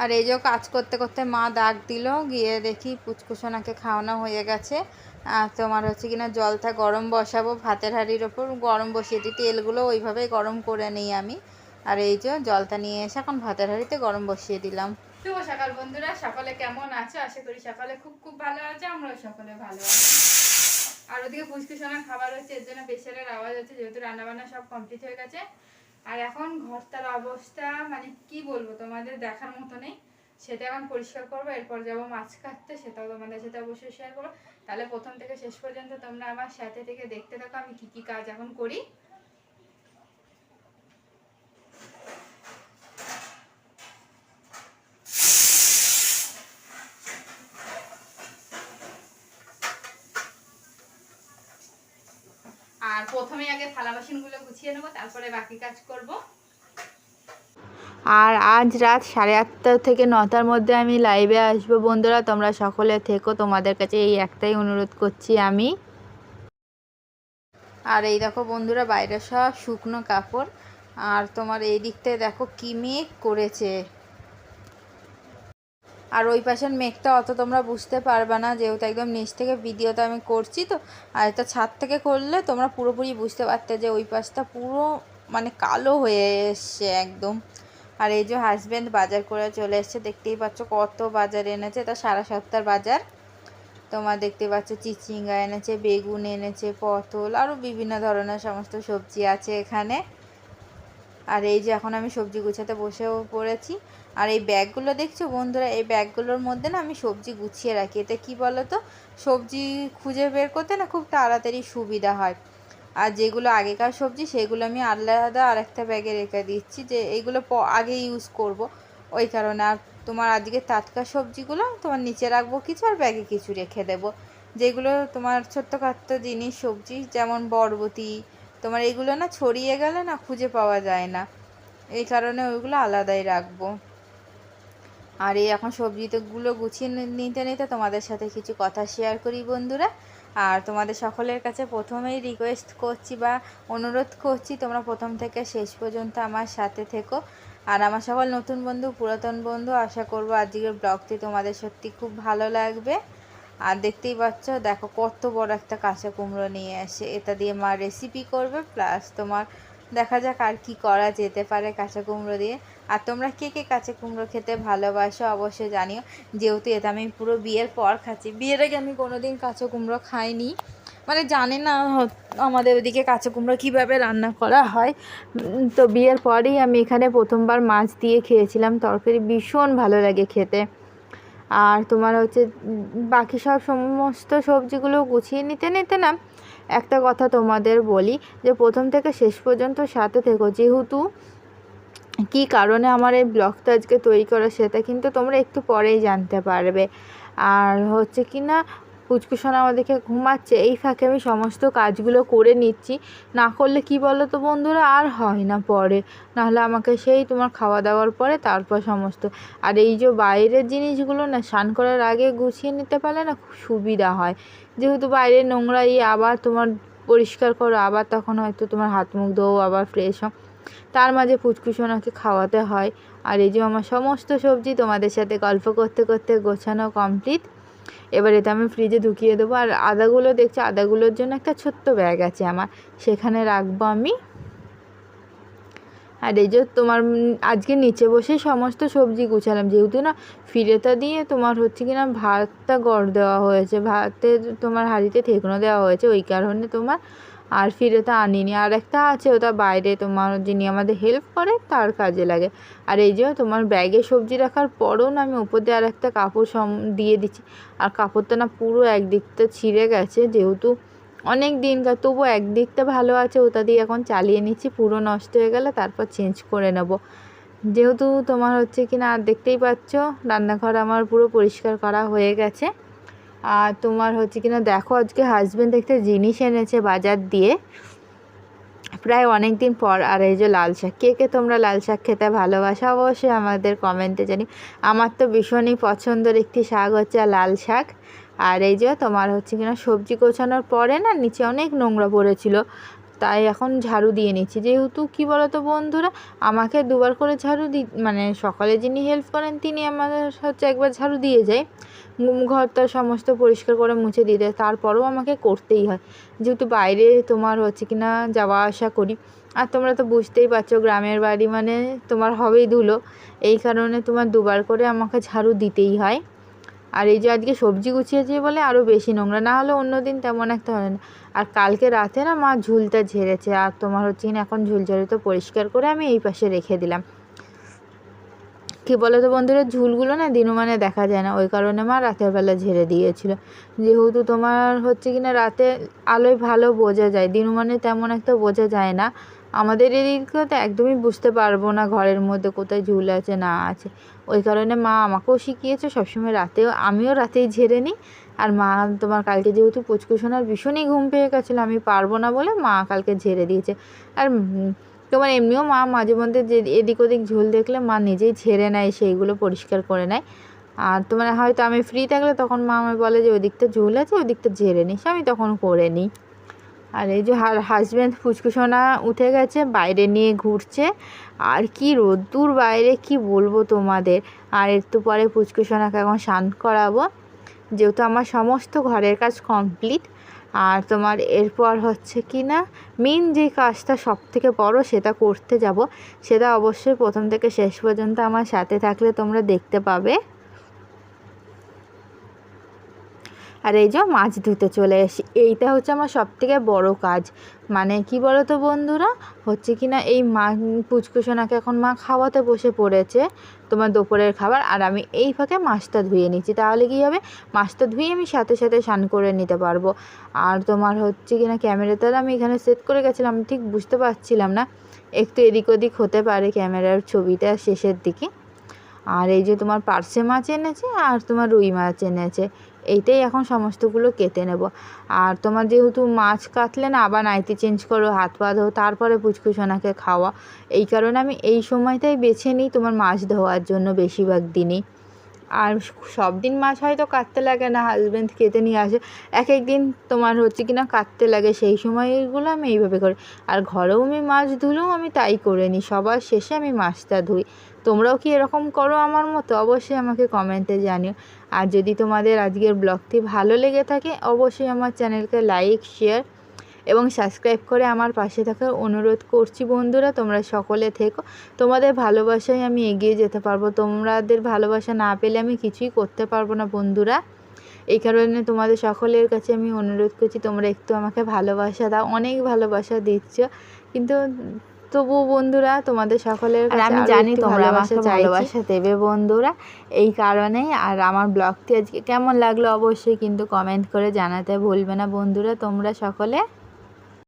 আর এই যে কাজ করতে করতে মা ডাক দিল, গিয়ে দেখি পুচকুসোনাকে খাওয়ানো হয়ে গেছে। আর তোমার হচ্ছে কিনা জলটা গরম বসাবো ভাতের হাঁড়ির ওপর, গরম বসিয়ে দিই তেলগুলো ওইভাবেই গরম করে নিই আমি। আর এই যে জলটা নিয়ে এসে এখন ভাতের হাঁড়িতে গরম বসিয়ে দিলাম। শুভ সকাল বন্ধুরা, সকালে কেমন আছো? আশা করি সকালে খুব খুব ভালো আছে, আমরাও সকালে ভালো আছি। আর ওদিকে পুচকুসোনা খাবার হচ্ছে, এর জন্য প্রেশারের আওয়াজ হচ্ছে, যেহেতু রান্নাবান্না সব কমপ্লিট হয়ে গেছে। আর এখন ঘরটার অবস্থা মানে কি বলব, তোমাদের দেখার মতো নেই। সেটা এখন পরিষ্কার করব, এরপর যাব মাছ কাটতে, সেটাও তোমাদের সাথে অবশ্যই শেয়ার করব। তাহলে প্রথম থেকে শেষ পর্যন্ত তোমরা আমার সাথে থেকে দেখতে থাকো, আমি কি কি কাজ এখন করি আর প্রথমে আগে থালা বাসনগুলো গুছিয়ে নেব, তারপরে বাকি কাজ করব। আর আজ রাত সাড়ে আটটা থেকে নটার মধ্যে আমি লাইভে আসব বন্ধুরা, তোমরা সকলে থেকো, তোমাদের কাছে এই একটাই অনুরোধ করছি আমি। আর এই দেখো বন্ধুরা, বাইরে সব শুকনো কাপড়, আর তোমার এই দিকটায় দেখো কি মেঘ করেছে। আর ওই পাশের মেঘটা অত তোমরা বুঝতে পারবে না, যেহেতু একদম নিচ থেকে ভিডিওটা আমি করছি তো। আর এটা ছাদ থেকে করলে তোমরা পুরোপুরি বুঝতে পারতে যে ওই পাশটা পুরো মানে কালো হয়ে এসছে একদম। আর এই যে হাজব্যান্ড বাজার করে চলে এসছে, দেখতেই পাচ্ছ কত বাজার এনেছে। এটা সারা সপ্তাহের বাজার। তোমার দেখতে পাচ্ছ চিচিঙ্গা এনেছে, বেগুন এনেছে, পটল আরও বিভিন্ন ধরনের সমস্ত সবজি আছে এখানে। আর এই যে এখন আমি সবজি গুছাতে বসেও পড়েছি। আর এই ব্যাগগুলো দেখছ বন্ধুরা? এই ব্যাগগুলোর মধ্যে না আমি সবজি গুছিয়ে রাখি। এতে কি বলো তো সবজি খুঁজে বের করতে না খুব তাড়াতাড়ি সুবিধা হয়। আর যেগুলো আগেকার সবজি, সেগুলো আমি আলাদা আরেকটা ব্যাগে রেখে দিচ্ছি যে এইগুলো আগে ইউজ করব। ওই কারণে আর তোমার আজকে টাটকা সবজিগুলো তোমার নিচে রাখব কিছু আর ব্যাগে কিছু রেখে দেবো। যেগুলো তোমার ছোট্টখাট্ট জিনিস, সবজি যেমন বরবটি, তোমার এগুলো না ছড়িয়ে গেলে না খুঁজে পাওয়া যায় না। এই কারণে ওইগুলো আলাদাই রাখব। আর এই এখন সবজিগুলো গুছিয়ে নিতে নিতে তোমাদের সাথে কিছু কথা শেয়ার করি বন্ধুরা। আর তোমাদের সকলের কাছে প্রথমেই রিকোয়েস্ট করছি বা অনুরোধ করছি, তোমরা প্রথম থেকে শেষ পর্যন্ত আমার সাথে থেকো। আর আমার সকল নতুন বন্ধু, পুরাতন বন্ধু, আশা করব আজকের ব্লগটি তোমাদের সত্যি খুব ভালো লাগবে। আর দেখতেই পাচ্ছ, দেখো কত বড় একটা কাঁচা কুমড়ো নিয়ে আসে এটা দিয়ে মা রেসিপি করবে প্লাস তোমার দেখা যাক আর কি করা যেতে পারে কাঁচা কুমড়ো দিয়ে। আর তোমরা কে কে কাঁচা কুমড়ো খেতে ভালোবাসো অবশ্যই জানিও। যেহেতু এটা আমি পুরো বিয়ের পর খাচ্ছি। বিয়ের আগে আমি কোনোদিন কাঁচা কুমড়ো খাইনি। মানে জানি না আমাদের ওদিকে কাঁচা কুমড়ো কীভাবে রান্না করা হয়। তো বিয়ের পরেই আমি এখানে প্রথমবার মাছ দিয়ে খেয়েছিলাম। তরকারি ভীষণ ভালো লাগে খেতে। আর তোমার হচ্ছে বাকি সব সমস্ত সবজিগুলো গুছিয়ে নিতে নিতে না, একটা কথা তোমাদের বলি যে প্রথম থেকে শেষ পর্যন্ত সাথে থেকো। যেহেতু কী কারণে আমার এই ব্লগটা আজকে তৈরি করা সেটা কিন্তু তোমরা একটু পরেই জানতে পারবে। আর হচ্ছে কি না পুচকুসোনা আমাদেরকে ঘুমাচ্ছে, এই ফাঁকে আমি সমস্ত কাজগুলো করে নিচ্ছি। না করলে কি বলো তো বন্ধুরা, আর হয় না পরে। নাহলে আমাকে সেই তোমার খাওয়া দাওয়ার পরে তারপর সমস্ত। আর এই যে বাইরের জিনিসগুলো না, স্নান করার আগে গুছিয়ে নিতে পারলে না খুব সুবিধা হয়। যেহেতু বাইরে নোংরা ইয়ে আবার তোমার পরিষ্কার করো, আবার তখন হয়তো তোমার হাত মুখ ধোও, আবার ফ্রেশ হও। তার মাঝে পুচকুসোনাকে খাওয়াতে হয়। আর এই যে আমার সমস্ত সবজি তোমাদের সাথে গল্প করতে করতে গোছানো কমপ্লিট এবার এটা আমি ফ্রিজে ঢুকিয়ে দেবো। আর আদাগুলো দেখছি? আদাগুলোর জন্য একটা ছোট্ট ব্যাগ আছে আমার। সেখানে রাখব আমি। আর এই যে তোমার আজকে নিচে বসে সমস্ত সবজি গুছালাম। যেহেতু না ফিরেটা দিয়ে তোমার হচ্ছে কি না ভাতটা গড় দেওয়া হয়েছে। ভাতে তোমার হাঁড়িতে ঠেকনো দেওয়া হয়েছে। ওই কারণে তোমার আর ফিরে ফিরেটা আনিনি। আর একটা আছে, ওটা বাইরে তোমার যিনি আমাদের হেল্প করে, তার কাজে লাগে। আর এই যে তোমার ব্যাগে সবজি রাখার পরও না আমি উপর দিয়ে আর একটা কাপড় সম, দিয়ে দিচ্ছি। আর কাপড়টা না পুরো একদিকটা ছিঁড়ে গেছে, যেহেতু অনেক দিন গা- তবু একদিকটা ভালো আছে, ওটা দিয়ে এখন চালিয়ে নিচ্ছি, পুরো নষ্ট হয়ে গেলে তারপর চেঞ্জ করে নেব। যেহেতু তোমার হচ্ছে কি না আর দেখতেই পাচ্ছ, রান্নাঘর আমার পুরো পরিষ্কার করা হয়ে গেছে। আর তোমার হচ্ছে কিনা, দেখো আজকে হাজব্যান্ড একটা জিনিস এনেছে বাজার দিয়ে। প্রায় অনেক দিন পর, আর এই যে লাল শাক। কে কে তোমরা লাল শাক খেতে ভালোবাসো? অবশ্যই আমাদের কমেন্টে জানি আমার তো ভীষণই পছন্দের একটি শাক হচ্ছে লাল শাক। আর এই যে তোমার হচ্ছে কিনা সবজি গোছানোর পরে না, নিচে অনেক নোংরা পড়েছিল। তাই এখন ঝাড়ু দিয়ে নিচ্ছি। যেহেতু কী বলো তো বন্ধুরা, আমাকে দুবার করে ঝাড়ু দি মানে সকালে যিনি হেল্প করেন তিনি আমাদের হচ্ছে একবার ঝাড়ু দিয়ে যায়। ঘরটা সমস্ত পরিষ্কার করে মুছে দিয়ে দেয়। তারপরেও আমাকে করতেই হয়। যেহেতু বাইরে তোমার হচ্ছে কি না যাওয়া আসা করি, আর তোমরা তো বুঝতেই পারছ গ্রামের বাড়ি মানে তোমার হবেই ধুলো। এই কারণে তোমার দুবার করে আমাকে ঝাড়ু দিতেই হয়। আর এই যে আজকে সবজি গুছিয়েছি বলে আরও বেশি নোংরা, না হলে অন্য দিন তেমন একটা হয় না। আর কালকে রাতে না মা ঝুলটা ঝেড়েছে, আর তোমার হচ্ছে এখন ঝুল তো পরিষ্কার করে আমি এই পাশে রেখে দিলাম। কি বলো তো বন্ধুরা, ঝুলগুলো না দিনমানে দেখা যায় না, ওই কারণে মা রাতের বেলা ঝেড়ে দিয়েছিল। যেহেতু তোমার হচ্ছে কিনা রাতে আলোয় ভালো বোঝা যায়, দিনমানে তেমন একটা বোঝা যায় না। আমাদের এদিকে তো একদমই বুঝতে পারব না ঘরের মধ্যে কোথায় ঝুল আছে, না আছে। ওই কারণে মা আমাকেও শিখিয়েছে, সবসময় রাতেও, আমিও রাতেই ঝেড়ে নিই। আর মা, তোমার কালকে যেহেতু পুচকুসোনার ভীষণই ঘুম পেয়ে গেছিল, আমি পারব না বলে মা কালকে ঝেড়ে দিয়েছে। আর তোমার এমনিও মা মাঝে মধ্যে যে এদিক ওদিক ঝুল দেখলে মা নিজেই ঝেড়ে নেয়, সেইগুলো পরিষ্কার করে নেয়। আর তোমার হয়তো আমি ফ্রি থাকলে তখন মা আমায় বলে যে ওই দিকটা ঝুল আছে ওই দিকটা ঝেড়ে নিস। আমি তখন করে নিই। আর এই যে হাজব্যান্ড ফুচকুসোনা উঠে গেছে, বাইরে নিয়ে ঘুরছে। আর কি রোদ্দুর বাইরে, কি বলব তোমাদের? আর একটু পরে ফুচকুসোনাকে এখন স্নান করাবো। যেহেতু আমার সমস্ত ঘরের কাজ কমপ্লিট আর তোমার এরপর হচ্ছে কি না মেন যে কাজটা সব থেকে বড় সেটা করতে যাব। সেটা অবশ্যই প্রথম থেকে শেষ পর্যন্ত আমার সাথে থাকলে তোমরা দেখতে পাবে। আর এই যে মাছ ধুতে চলে এসি এইটা হচ্ছে আমার সব থেকে বড়ো কাজ। মানে কি বলো তো বন্ধুরা? হচ্ছে কি না এই মা পুচকুসোনাকে এখন মা খাওয়াতে বসে পড়েছে তোমার দুপুরের খাবার আর আমি এই ফাঁকে মাছটা ধুয়ে নিচ্ছি। তাহলে কী হবে? মাছটা ধুয়ে আমি সাথে সাথে স্নান করে নিতে পারব। আর তোমার হচ্ছে কি না ক্যামেরাটা আমি এখানে সেট করে গেছিলাম ঠিক বুঝতে পারছিলাম না। একটু এদিক ওদিক হতে পারে ক্যামেরার ছবিটা শেষের দিকে। আর এই যে তোমার পার্সে মাছ এনেছে আর তোমার রুই মাছ এনেছে। এইটাই এখন সমস্তগুলো কেটে নেব। আর তোমার যেহেতু মাছ কাটলে না, আবার নাইটি চেঞ্জ করো, হাত পা ধো তারপরে পুচকুসোনাকে খাওয়া। এই কারণে আমি এই সময়টাই বেছে নিই তোমার মাছ ধোয়ার জন্য বেশিরভাগ দিনই। আর সব দিন মাছ হয়তো কাটতে লাগে না হাজব্যান্ড কেটে নিয়ে আসে। এক এক দিন তোমার হচ্ছে কি না কাটতে লাগে, সেই সময়গুলো আমি এইভাবে করি। আর ঘরেও আমি মাছ ধুলেও আমি তাই করে নিই, সবার শেষে আমি মাছটা ধুই। তোমরাও কি এরকম করো আমার মতো? অবশ্যই আমাকে কমেন্টে জানিও। আর যদি তোমাদের আজকের ব্লগটি ভালো লেগে থাকে, অবশ্যই আমার চ্যানেলকে লাইক শেয়ার এবং সাবস্ক্রাইব করে আমার পাশে থাকার অনুরোধ করছি বন্ধুরা তোমরা সকলে থেকো। তোমাদের ভালোবাসায় আমি এগিয়ে যেতে পারব। তোমাদের ভালোবাসা না পেলে আমি কিছুই করতে পারব না বন্ধুরা। এই কারণে তোমাদের সকলের কাছে আমি অনুরোধ করছি তোমরা একটু আমাকে ভালোবাসা দাও অনেক ভালোবাসা দিচ্ছ। কিন্তু তবুও বন্ধুরা তোমাদের সকলের কাছে আমি জানি তোমরা আমাকে ভালোবাসা দেবে বন্ধুরা। এই কারণেই আর আমার ব্লগটি আজকে কেমন লাগল অবশ্যই কিন্তু কমেন্ট করে জানাতে ভুলবে না বন্ধুরা। তোমরা সকলে